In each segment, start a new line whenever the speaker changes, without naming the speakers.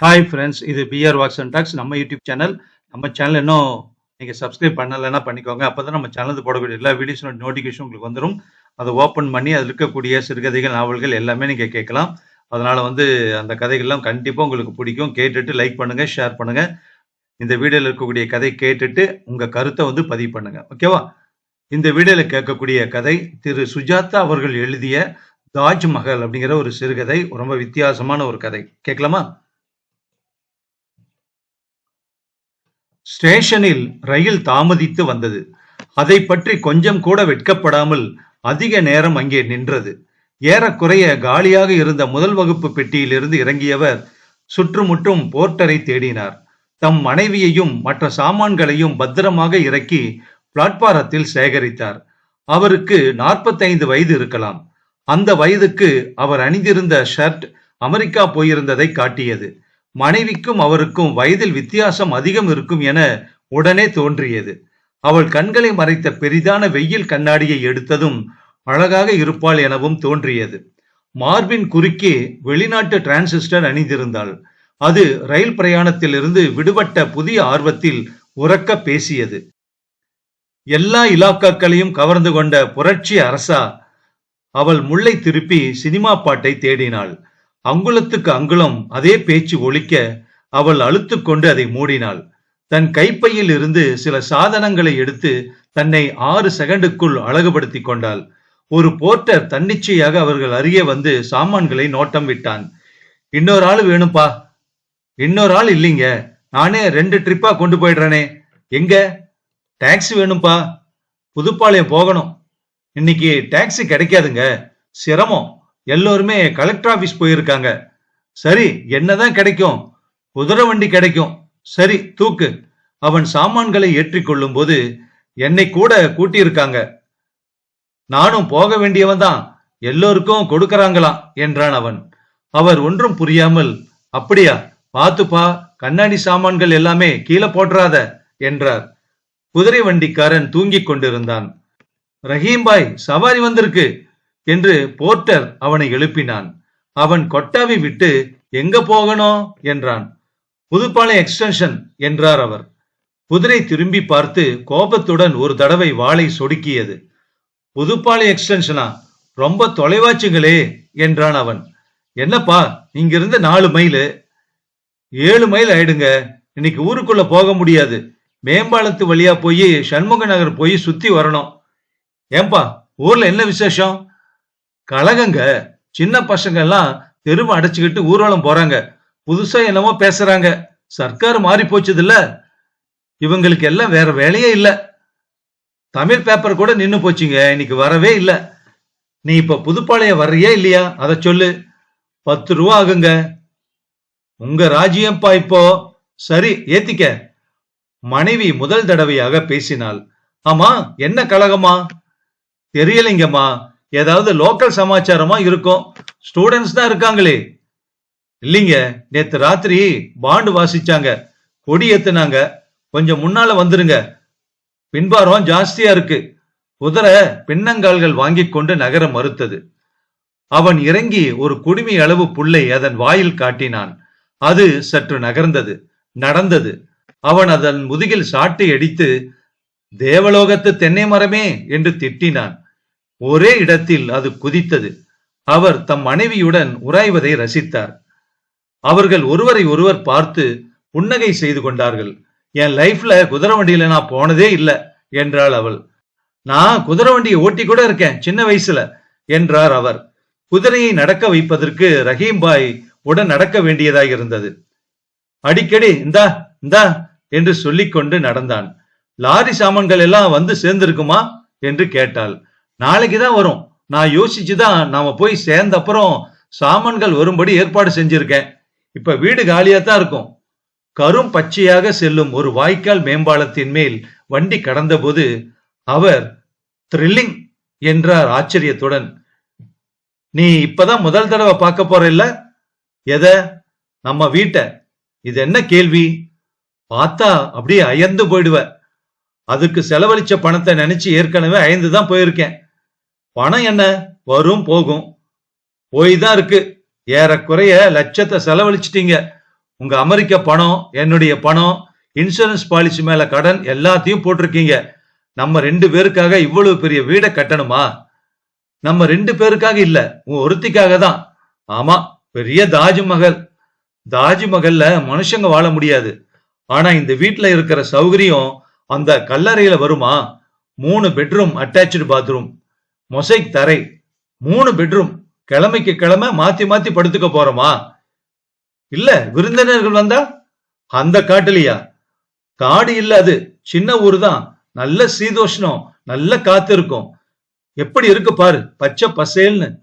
Hi friends இது PR walks and talks நம்ம YouTube channel நம்ம சேனல் இன்னும் நீங்கள் சப்ஸ்கிரைப் பண்ணலைன்னா பண்ணிக்கோங்க. அப்போ தான் நம்ம சேனலுக்கு போடக்கூடிய எல்லா வீடியோஸோட நோட்டிஃபிகேஷன் உங்களுக்கு வந்துடும் அதை ஓப்பன் பண்ணி அதில் இருக்கக்கூடிய சிறுகதைகள் நாவல்கள் எல்லாமே நீங்கள் கேட்கலாம். அதனால் வந்து அந்த கதைகள்லாம் கண்டிப்பாக உங்களுக்கு பிடிக்கும். கேட்டுட்டு லைக் பண்ணுங்கள் ஷேர் பண்ணுங்கள் இந்த வீடியோவில் இருக்கக்கூடிய கதை கேட்டுட்டு உங்கள் கருத்தை வந்து பதிவு பண்ணுங்கள் ஓகேவா இந்த வீடியோவில் கேட்கக்கூடிய கதை திரு சுஜாதா அவர்கள் எழுதிய தாஜ்மஹல் அப்படிங்கிற ஒரு சிறுகதை. ரொம்ப வித்தியாசமான ஒரு கதை. கேட்கலாமா? ஸ்டேஷனில் ரயில் தாமதித்து வந்தது. அதை பற்றி கொஞ்சம் கூட வெட்கப்படாமல் அதிக நேரம் அங்கே நின்றது. ஏறக்குறைய காலியாக இருந்த முதல் வகுப்பு பெட்டியிலிருந்து இறங்கியவர் சுற்றுமுற்றும் போர்ட்டரை தேடினார். தம் மனைவியையும் மற்ற சாமான்களையும் பத்திரமாக இறக்கி பிளாட்பாரத்தில் சேகரித்தார். அவருக்கு நாற்பத்தைந்து வயது இருக்கலாம். அந்த வயதுக்கு அவர் அணிந்திருந்த ஷர்ட் அமெரிக்கா போயிருந்ததை காட்டியது. மனைவிக்கும் அவருக்கும் வயதில் வித்தியாசம் அதிகம் இருக்கும் என உடனே தோன்றியது. அவள் கண்களை மறைத்த பெரிதான வெயில் கண்ணாடியை எடுத்ததும் அழகாக இருப்பாள் எனவும் தோன்றியது. மார்பின் குறுக்கே வெளிநாட்டு டிரான்சிஸ்டர் அணிந்திருந்தாள். அது ரயில் பிரயாணத்திலிருந்து விடுபட்ட புதிய ஆர்வத்தில் உறக்க பேசியது. எல்லா இலாக்காக்களையும் கவர்ந்து கொண்ட புரட்சி அரசா அவள் முல்லை திருப்பி சினிமா பாட்டை தேடினாள். அங்குலத்துக்கு அங்குலம் அதே பேச்சு ஒழிக்க அவள் அழுத்து கொண்டு அதை மூடினாள். தன் கைப்பையில் இருந்து சில சாதனங்களை எடுத்து தன்னை ஆறு செகண்டுக்குள் அழகுபடுத்தி கொண்டாள். ஒரு போர்ட்டர் தன்னிச்சையாக அவர்கள் அருகே வந்து சாமான்களை நோட்டம் விட்டான். இன்னொரு ஆள் வேணும்பா. இன்னொரு ஆள் இல்லைங்க. நானே ரெண்டு ட்ரிப்பா கொண்டு போயிடுறேனே. எங்க? டாக்ஸி வேணும்பா. புதுப்பாளையம் போகணும். இன்னைக்கு டாக்ஸி கிடைக்காதுங்க. சிரமம். எல்லோருமே கலெக்டர் ஆபீஸ் போயிருக்காங்க. சரி என்னதான் கிடைக்கும்? குதிரை வண்டி கிடைக்கும். சரி தூக்கு. அவன் சாமான்களை ஏற்றி கொள்ளும் போது என்னை கூட கூட்டியிருக்காங்க. நானும் போக வேண்டியவன் தான். எல்லோருக்கும் கொடுக்கறாங்களாம் என்றான் அவன். அவர் ஒன்றும் புரியாமல் அப்படியா பாத்துப்பா கண்ணாடி சாமான்கள் எல்லாமே கீழே போட்டுறாத என்றார். குதிரை வண்டிக்காரன் தூங்கிக் கொண்டிருந்தான். ரஹீம்பாய் சவாரி வந்திருக்கு. என்று போர்ட்டர் அவனை எழுப்பினான். அவன் கொட்டாவி விட்டு எங்க போகணும் என்றான். புதுப்பாளையம் எக்ஸ்டென்ஷன் என்றார் அவர். குதிரை திரும்பி பார்த்து கோபத்துடன் ஒரு தடவை வாளை சொடுக்கியது. புதுப்பாளையம் எக்ஸ்டென்ஷனா? ரொம்ப தொலைவாச்சுங்களே என்றான் அவன். என்னப்பா இங்கிருந்து நாலு மைலு? ஏழு மைல் ஆயிடுங்க. இன்னைக்கு ஊருக்குள்ள போக முடியாது. மேம்பாலத்து வழியா போய் சண்முக நகர் போய் சுத்தி வரணும். ஏன்பா ஊர்ல என்ன விசேஷம்? கழகங்க சின்ன பசங்க எல்லாம் தெருவை அடைச்சுக்கிட்டு ஊர்வலம் போறாங்க. புதுசா என்னமோ பேசுறாங்க. சர்க்கார் மாறி போச்சது இல்ல இவங்களுக்கு எல்லாம் வேற வேலையே இல்ல. தமிழ் பேப்பர் கூட நின்னு போச்சுங்க. இன்னைக்கு வரவே இல்ல. நீ இப்ப புதுப்பாளையம் வர்றியா இல்லையா? அத சொல்லு. பத்து ரூபா ஆகுங்க. உங்க ராஜ்யம்ப்பா இப்போ சரி ஏத்திக்க. மனைவி முதல் தடவையாக பேசினாள். ஆமா என்ன கழகமா? தெரியலைங்கம்மா. ஏதாவது லோக்கல் சமாச்சாரமா இருக்கும். ஸ்டூடெண்ட்ஸ் தான் இருக்காங்களே. இல்லைங்க நேத்து ராத்திரி பாண்டு வாசிச்சாங்க. கொடி ஏத்துனாங்க. கொஞ்சம் முன்னால வந்துருங்க. பின்பாரம் ஜாஸ்தியா இருக்கு. குதிரை பின்னங்கால்கள் வாங்கி கொண்டு நகர மறுத்தது. அவன் இறங்கி ஒரு குடுமி அளவு புல்லை அதன் வாயில் காட்டினான். அது சற்று நகர்ந்தது நடந்தது. அவன் அதன் முதுகில் சாட்டை அடித்து தேவலோகத்து தென்னை மரமே என்று திட்டினான். ஒரே இடத்தில் அது குதித்தது. அவர் தம் மனைவியுடன் உராய்வதை ரசித்தார். அவர்கள் ஒருவரை ஒருவர் பார்த்து புன்னகை செய்து கொண்டார்கள். என் லைஃப்ல குதிரை வண்டியில நான் போனதே இல்லை என்றாள் அவள். நான் குதிரை வண்டியை ஓட்டி கூட இருக்கேன் சின்ன வயசுல என்றார் அவர். குதிரையை நடக்க வைப்பதற்கு ரஹீம் பாய் உடன் நடக்க வேண்டியதாக இருந்தது. அடிக்கடி இந்தா இந்தா என்று சொல்லிக்கொண்டு நடந்தான். லாரி சாமான்கள் எல்லாம் வந்து சேர்ந்திருக்குமா? என்று கேட்டாள். நாளைக்கு தான் வரும். நான் யோசிச்சுதான் நாம போய் சேர்ந்த அப்புறம் சாமான்கள் வரும்படி ஏற்பாடு செஞ்சிருக்கேன். இப்ப வீடு காலியா தான் இருக்கும். கரும் பச்சையாக செல்லும் ஒரு வாய்க்கால் மேம்பாலத்தின் மேல் வண்டி கடந்தபோது அவர் த்ரில்லிங் என்றார் ஆச்சரியத்துடன். நீ இப்பதான் முதல் தடவை பார்க்க போற இல்ல எத? நம்ம வீட்டை? இது என்ன கேள்வி? பார்த்தா அப்படியே அயர்ந்து போயிடுவ. அதுக்கு செலவழிச்ச பணத்தை நினைச்சு ஏற்கனவே அயந்து தான் போயிருக்கேன். பணம் என்ன? வரும் போகும். போய் தான் இருக்கு. ஏறக்குறைய லட்சத்தை செலவழிச்சிட்டீங்க. உங்க அமெரிக்க பணம் என்னுடைய பணம் இன்சூரன்ஸ் பாலிசி மேல கடன் எல்லாத்தையும் போட்டிருக்கீங்க. நம்ம ரெண்டு பேருக்காக இவ்வளவு பெரிய வீடை கட்டணுமா? நம்ம ரெண்டு பேருக்காக இல்ல. உன் ஒருத்திக்காக தான். ஆமா பெரிய தாஜ்மஹல் தாஜ்மஹல்ல மனுஷங்க வாழ முடியாது. ஆனா இந்த வீட்டுல இருக்கிற சௌகரியம் அந்த கல்லறையில வருமா? மூணு பெட்ரூம் அட்டாச்சு பாத்ரூம் மொசைக் தரை. மூணு பெட்ரூம். கிழமைக்கு கிழமை மாத்தி மாத்தி படுத்துக்க போறோமா? இல்ல விருந்தினர்கள் வந்தா? அந்த காட்டுலயா? காடு இல்ல அது. சின்ன ஊர் தான். நல்ல சீதோஷ்ணம். நல்ல காத்து இருக்கும். எப்படி இருக்கு பாரு. பச்சை பசேல்னு.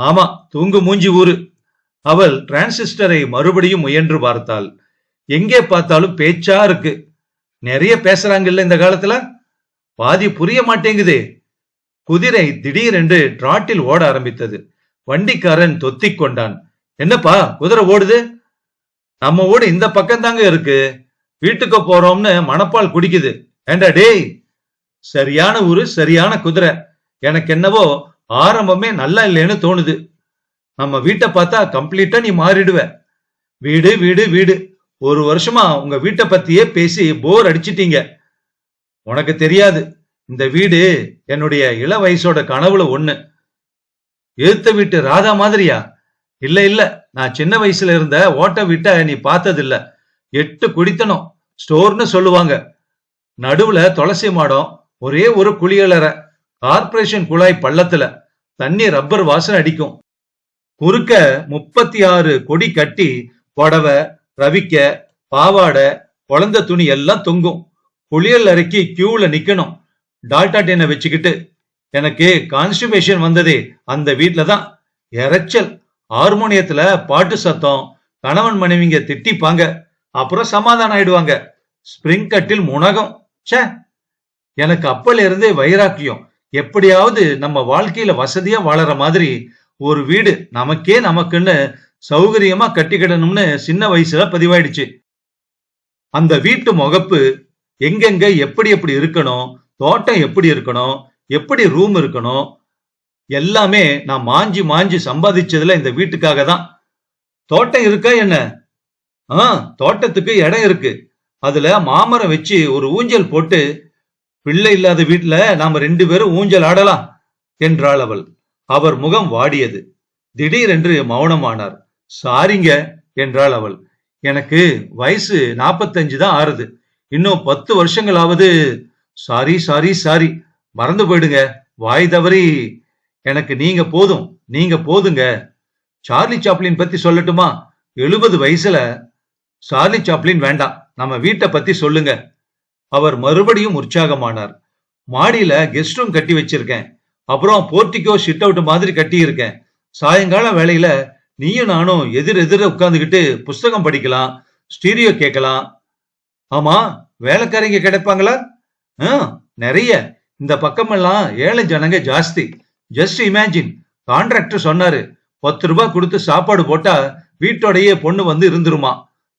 ஆமா தூங்கு மூஞ்சி ஊரு. அவள் டிரான்சிஸ்டரை மறுபடியும் முயன்று பார்த்தாள். எங்கே பார்த்தாலும் பேச்சா இருக்கு. நிறைய பேசுறாங்கல்ல இந்த காலத்துல? பாதி புரிய மாட்டேங்குதே. குதிரை திடீரென்று டிராட்டில் ஓட ஆரம்பித்தது. வண்டிக்காரன் தொத்திக் கொண்டான். என்னப்பா குதிரை ஓடுது? நம்ம ஊடு இந்த பக்கம் தாங்க இருக்கு. வீட்டுக்கு போறோம்னு மணப்பால் குடிக்குது. ஏண்டா டேய் சரியான ஊரு சரியான குதிரை. எனக்கு என்னவோ ஆரம்பமே நல்லா இல்லைன்னு தோணுது. நம்ம வீட்டை பார்த்தா கம்ப்ளீட்டா நீ மாறிடுவ. வீடு வீடு வீடு. ஒரு வருஷமா உங்க வீட்டை பத்தியே பேசி போர் அடிச்சிட்டீங்க. உனக்கு தெரியாது. இந்த வீடு என்னுடைய இள வயசோட கனவுல ஒண்ணு. எழுத்த வீட்டு ராதா மாதிரியா? இல்ல இல்ல. நான் சின்ன வயசுல இருந்த ஓட்ட வீட்டை நீ பார்த்ததில்ல. எட்டு குடித்தனம் ஸ்டோர்னு சொல்லுவாங்க. நடுவுல துளசி மாடம் ஒரே ஒரு குளியலறை கார்ப்பரேஷன் குழாய் பள்ளத்துல. தண்ணி ரப்பர் வாசனை அடிக்கும். குறுக்க முப்பத்தி ஆறு கொடி கட்டி புடவை ரவிக்க பாவாடை குழந்த துணி எல்லாம் தொங்கும். குளியல் அறைக்கு கியூல நிக்கணும். டால்டா டேனை வச்சுக்கிட்டு எனக்கு கான்ஸ்டிபேஷன் வந்ததே அந்த வீட்டில் தான் இறைச்சல் ஹார்மோனியத்துல பாட்டு சத்தம் கணவன் மனைவிங்க திட்டிப்பாங்க அப்புறம் சமாதானம் ஆயிடுவாங்க. ஸ்பிரிங் கட்டில் முனகம். ச்சே எனக்கு அப்பல இருந்தே வைராக்கியம். எப்படியாவது நம்ம வாழ்க்கையில வசதியா வாழற மாதிரி ஒரு வீடு நமக்கே நமக்குன்னு சௌகரியமா கட்டிக்கிடணும்னு சின்ன வயசுல பதிவாயிடுச்சு. அந்த வீட்டு முகப்பு எங்கெங்க எப்படி எப்படி இருக்கணும் தோட்டம் எப்படி இருக்கணும் எப்படி ரூம் இருக்கணும் எல்லாமே நான் மாஞ்சி மாஞ்சி சம்பாதிச்சதுல இந்த வீட்டுக்காக தான். தோட்டம் இருக்கா என்ன? ஆ தோட்டத்துக்கு இடம் இருக்கு. அதுல மாமரம் வச்சு ஒரு ஊஞ்சல் போட்டு பிள்ளை இல்லாத வீட்டுல நாம ரெண்டு பேரும் ஊஞ்சல் ஆடலாம் என்றாள் அவள். அவர் முகம் வாடியது. திடீரென்று மௌனமானார். சாரிங்க என்றாள் அவள். எனக்கு வயசு நாற்பத்தஞ்சு தான் ஆறுது. இன்னும் பத்து வருஷங்களாவது சாரி சாரி சாரி மறந்து போயிடுங்க. வாய் தவறி. எனக்கு நீங்க போதும். நீங்க போதுங்க. சார்லி சாப்ளின் பத்தி சொல்லட்டுமா? எழுபது வயசுல சார்லி சாப்ளின் வேண்டாம். நம்ம வீட்டை பத்தி சொல்லுங்க. அவர் மறுபடியும் உற்சாகமானார். மாடியில கெஸ்ட் ரூம் கட்டி வச்சிருக்கேன். அப்புறம் போர்ட்டிகோ ஷிட் அவுட் மாதிரி கட்டி இருக்கேன். சாயங்கால வேலையில நீயும் நானும் எதிர் எதிர உட்காந்துக்கிட்டு புஸ்தகம் படிக்கலாம் ஸ்டீரியோ கேட்கலாம். ஆமா வேலைக்காரங்க கிடைப்பாங்களா? நிறைய. இந்த பக்கமெல்லாம் ஏழை ஜனங்க ஜாஸ்தி. ஜஸ்ட் இமேஜின் கான்ட்ராக்டர் சொன்னாரு பத்து ரூபாய் கொடுத்து சாப்பாடு போட்டா வீட்டோடையே பொண்ணு வந்து இருந்துருமா?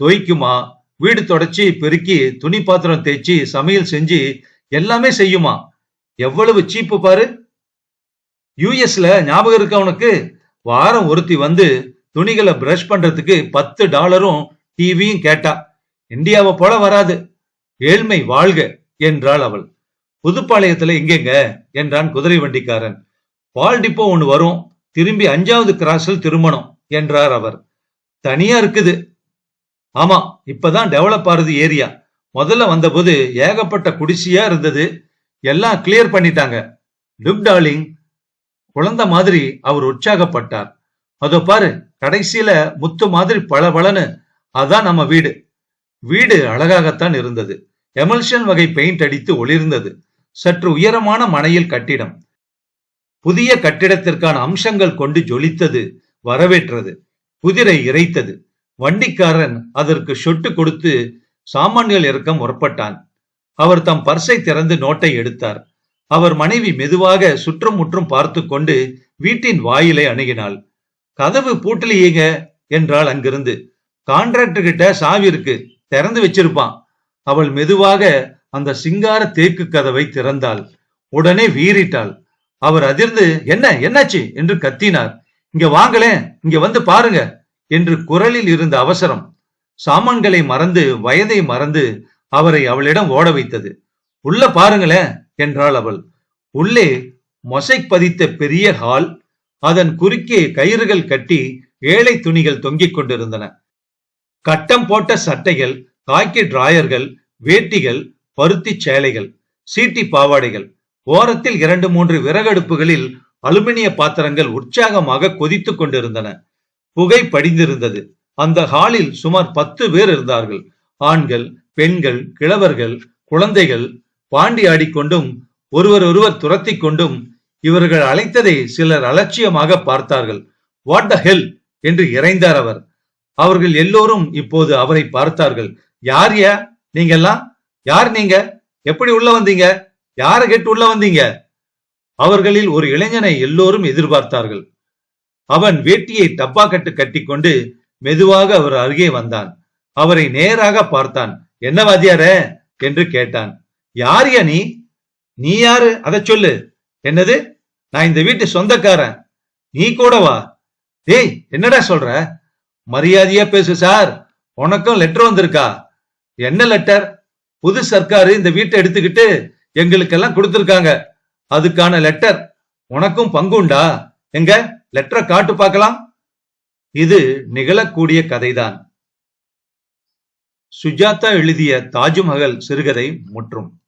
தொய்க்குமா வீடு தொடச்சி பெருக்கி துணி பாத்திரம் தேய்ச்சி சமையல் செஞ்சு எல்லாமே செய்யுமா? எவ்வளவு சீப்பு பாரு. யூஎஸ்ல ஞாபகம் இருக்க உனக்கு? வாரம் ஒருத்தி வந்து துணிகளை பிரஷ் பண்றதுக்கு பத்து டாலரும் டிவியும் கேட்டா. இந்தியாவை போல வராது. ஏழ்மை வாழ்க. என்றாள் அவள். புதுப்பாளையத்துல எங்கெங்க? என்றான் குதிரை வண்டிக்காரன். பால் டிப்போ ஒன்று வரும். திரும்பி அஞ்சாவது கிராஸில் திரும்பணும் என்றார் அவர். தனியா இருக்குது. ஆமா இப்பதான் டெவலப் ஆகுது ஏரியா. முதல்ல வந்தபோது ஏகப்பட்ட குடிசையா இருந்தது. எல்லாம் கிளியர் பண்ணிட்டாங்க. லுக் டார்லிங் குழந்தை மாதிரி அவர் உற்சாகப்பட்டார். அதோ பாரு கடைசியில முத்து மாதிரி பளபளன்னு அதான் நம்ம வீடு. வீடு அழகாகத்தான் இருந்தது. எமல்ஷன் வகை பெயிண்ட் அடித்து ஒளிர்ந்தது. சற்று உயரமான மனையில் கட்டிடம். புதிய கட்டிடத்திற்கான அம்சங்கள் கொண்டு ஜொலித்தது வரவேற்றது குதிரை இறைத்தது. வண்டிக்காரன் அதற்கு சொட்டு கொடுத்து சாமான்கள் இறக்கம் முற்பட்டான். அவர் தம் பர்சை திறந்து நோட்டை எடுத்தார். அவர் மனைவி மெதுவாக சுற்றும் முற்றும் பார்த்து கொண்டு வீட்டின் வாயிலை அணுகினாள். கதவு பூட்டலையேங்க என்றாள் அங்கிருந்து. கான்ட்ராக்டர் கிட்ட சாவி இருக்கு. திறந்து வச்சிருப்பான். அவள் மெதுவாக அந்த சிங்கார தேக்கு கதவை திறந்தாள். உடனே வீறிட்டாள். அவர் அதிர்ந்து என்ன என்னாச்சு? என்று கத்தினார். இங்க வாங்களேன் இங்க வந்து பாருங்க என்று குரலில் இருந்த அவசரம். சாமான்களை மறந்து வயதை மறந்து அவரை அவளிடம் ஓட வைத்தது. உள்ள பாருங்களேன் என்றாள் அவள். உள்ளே மொசை பதித்த பெரிய ஹால் அதன் குறுக்கே கயிறுகள் கட்டி ஏழை துணிகள் தொங்கிக் கொண்டிருந்தன. கட்டம் போட்ட சட்டைகள் காக்கி டிராயர்கள் வேட்டிகள் பருத்தி சேலைகள் சீட்டி பாவாடைகள் ஓரத்தில் இரண்டு மூன்று விறகடுப்புகளில் அலுமினிய பாத்திரங்கள் உற்சாகமாக கொதித்துக் கொண்டிருந்தன. புகை படிந்திருந்தது. அந்த ஹாலில் சுமார் பத்து பேர் இருந்தார்கள். ஆண்கள் பெண்கள் கிழவர்கள் குழந்தைகள் பாண்டி ஆடிக்கொண்டும் ஒருவர் ஒருவர் துரத்தி கொண்டும் இவர்கள் அழைத்ததை சிலர் அலட்சியமாக பார்த்தார்கள். What the hell? என்று இறைந்தார் அவர். அவர்கள் எல்லோரும் இப்போது அவரை பார்த்தார்கள். யார் ஏ? நீங்க எல்லாம் யார் நீங்க? எப்படி உள்ள வந்தீங்க? யார கேட்டு உள்ள வந்தீங்க? அவர்களில் ஒரு இளைஞனை எல்லோரும் எதிர்பார்த்தார்கள். அவன் வேட்டியை டப்பா கட்டு கட்டிக்கொண்டு மெதுவாக அவர் அருகே வந்தான். அவரை நேராக பார்த்தான். என்ன வாத்தியாரே? என்று கேட்டான். யாரியா நீ? நீ யாரு? அதை சொல்லு. என்னது? நான் இந்த வீட்டு சொந்தக்காரன். நீ கூட வா. டேய் என்னடா சொல்ற? மரியாதையா பேசு சார். உனக்கும் லெட்டர் வந்திருக்கா? என்ன லெட்டர் புது சர்க்காரு இந்த வீட்டை எடுத்துக்கிட்டு எங்களுக்கெல்லாம் கொடுத்துருக்காங்க. அதுக்கான லெட்டர் உனக்கும் பங்குண்டா எங்க? லெட்டரை காட்டு பார்க்கலாம். இது நிகழக்கூடிய கதைதான். சுஜாதா எழுதிய தாஜ்மஹல் சிறுகதை முற்றும்.